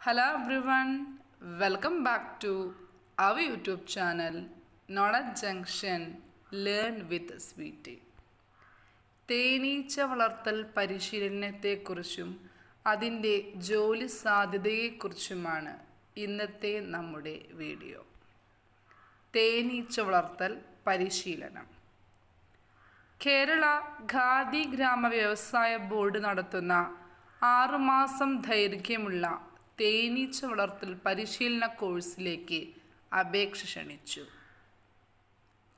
Hello everyone, welcome back to our YouTube channel knowledge junction learn with Sweetie. തേനീച്ച വളർത്തൽ പരിശീലനത്തെക്കുറിച്ചും അതിന്റെ ജോലി സാധ്യതയെക്കുറിച്ചുമാണ് ഇന്നത്തെ നമ്മുടെ വീഡിയോ തേനീച്ച വളർത്തൽ പരിശീലനം കേരള ഖാദി ഗ്രാമ വ്യവസായ ബോർഡ് നടത്തുന്ന ആറുമാസം ദൈർഘ്യമുള്ള തേനീച്ച വളർത്തൽ പരിശീലന കോഴ്സിലേക്ക് അപേക്ഷ ക്ഷണിച്ചു.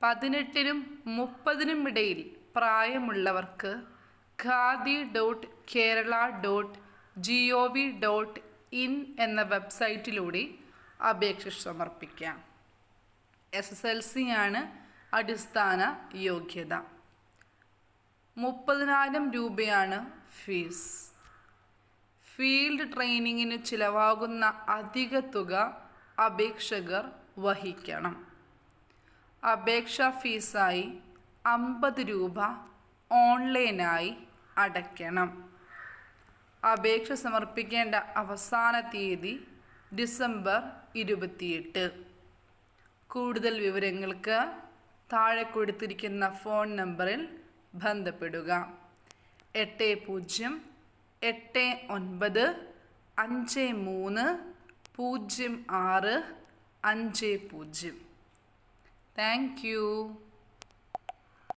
പതിനെട്ടിനും മുപ്പതിനും ഇടയിൽ പ്രായമുള്ളവർക്ക് Khadi dot Kerala dot G O V dot in എന്ന വെബ്സൈറ്റിലൂടെ അപേക്ഷ സമർപ്പിക്കാം. എസ് എസ് എൽ സി ആണ് അടിസ്ഥാന യോഗ്യത. മുപ്പതിനായിരം രൂപയാണ് ഫീസ്. ഫീൽഡ് ട്രെയിനിങ്ങിന് ചിലവാകുന്ന അധിക തുക അപേക്ഷകർ വഹിക്കണം. അപേക്ഷാ ഫീസായി അമ്പത് രൂപ ഓൺലൈനായി അടയ്ക്കണം. അപേക്ഷ സമർപ്പിക്കേണ്ട അവസാന തീയതി ഡിസംബർ ഇരുപത്തിയെട്ട്. കൂടുതൽ വിവരങ്ങൾക്ക് താഴെ കൊടുത്തിരിക്കുന്ന ഫോൺ നമ്പറിൽ ബന്ധപ്പെടുക. എട്ട് പൂജ്യം എട്ട് ഒൻപത് അഞ്ച് മൂന്ന് പൂജ്യം ആറ് അഞ്ച് പൂജ്യം. Thank you.